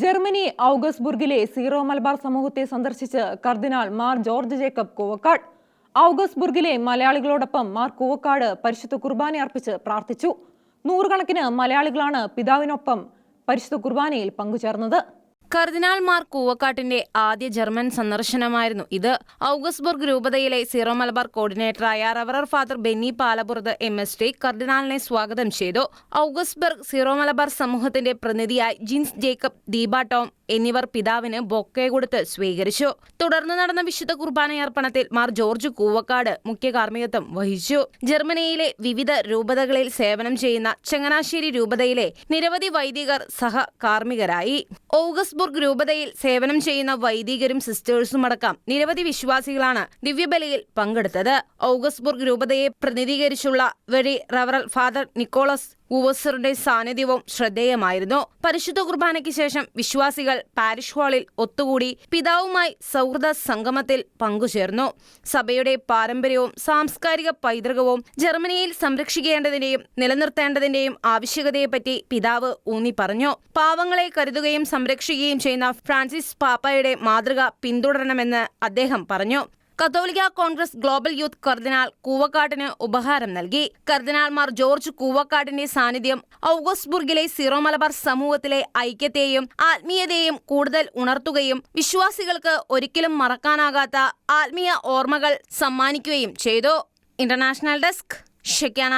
Germany ഔഗസ്ബുർഗിലെ zero Malabar സമൂഹത്തെ സന്ദർശിച്ച് cardinal Mar George Jacob Koovakad. ഔഗസ്ബുർഗിലെ മലയാളികളോടൊപ്പം മാർ കൂവക്കാട് പരിശുദ്ധ കുർബാന അർപ്പിച്ച് പ്രാർത്ഥിച്ചു. നൂറുകണക്കിന് മലയാളികളാണ് പിതാവിനൊപ്പം പരിശുദ്ധ കുർബാനയിൽ പങ്കുചേർന്നത്. കർദിനാൾ മാർ കൂവക്കാട്ടിന്റെ ആദ്യ ജർമ്മൻ സന്ദർശനമായിരുന്നു ഇത്. ഔഗസ്ബർഗ് രൂപതയിലെ സീറോ മലബാർ കോർഡിനേറ്ററായ റവറർ father Benny Palapurath M. S. T. കർദിനാളിനെ സ്വാഗതം ചെയ്തു. ഔഗസ്ബർഗ് സീറോ മലബാർ സമൂഹത്തിന്റെ പ്രതിനിധിയായി ജിൻസ് ജേക്കബ് ദീപ ടോം എന്നിവർ പിതാവിന് ബൊക്കെ കൊടുത്ത് സ്വീകരിച്ചു. തുടർന്ന് നടന്ന വിശുദ്ധ കുർബാനയർപ്പണത്തിൽ മാർ ജോർജ് കൂവക്കാട് മുഖ്യ കാർമ്മികത്വം വഹിച്ചു. ജർമ്മനിയിലെ വിവിധ രൂപതകളിൽ സേവനം ചെയ്യുന്ന ചങ്ങനാശ്ശേരി രൂപതയിലെ നിരവധി വൈദികർ സഹ കാർമ്മികരായി. ഓഗസ്ബുർഗ് രൂപതയിൽ സേവനം ചെയ്യുന്ന വൈദികരും സിസ്റ്റേഴ്സും അടക്കം നിരവധി വിശ്വാസികളാണ് ദിവ്യബലിയിൽ പങ്കെടുത്തത്. ഓഗസ്ബുർഗ് രൂപതയെ പ്രതിനിധീകരിച്ചുള്ള വഴി റവറൽ ഫാദർ നിക്കോളസ് ഊവസറുടെ സാന്നിധ്യവും ശ്രദ്ധേയമായിരുന്നു. പരിശുദ്ധ കുർബാനയ്ക്ക് ശേഷം വിശ്വാസികൾ പാരിഷ് ഹാളിൽ ഒത്തുകൂടി പിതാവുമായി സൗഹൃദ സംഗമത്തിൽ പങ്കുചേർന്നു. സഭയുടെ പാരമ്പര്യവും സാംസ്കാരിക പൈതൃകവും ജർമ്മനിയിൽ സംരക്ഷിക്കേണ്ടതിന്റെയും നിലനിർത്തേണ്ടതിന്റെയും ആവശ്യകതയെപ്പറ്റി പിതാവ് ഊന്നി പറഞ്ഞു പാവങ്ങളെ കരുതുകയും സംരക്ഷിക്കുകയും ചെയ്യുന്ന ഫ്രാൻസിസ് പാപ്പയുടെ മാതൃക പിന്തുടരണമെന്ന് അദ്ദേഹം പറഞ്ഞു. കത്തോലിക്ക കോൺഗ്രസ് ഗ്ലോബൽ യൂത്ത് കർദിനാൾ കൂവക്കാടിന് ഉപഹാരം നൽകി. കർദിനാൾമാർ ജോർജ് കൂവക്കാടിന്റെ സാന്നിധ്യം ഔഗസ്ബുർഗിലെ സിറോ മലബാർ സമൂഹത്തിലെ ഐക്യത്തെയും ആത്മീയതയെയും കൂടുതൽ ഉണർത്തുകയും വിശ്വാസികൾക്ക് ഒരിക്കലും മറക്കാനാകാത്ത ആത്മീയ ഓർമ്മകൾ സമ്മാനിക്കുകയും ചെയ്തു. International desk ഷെക്യാന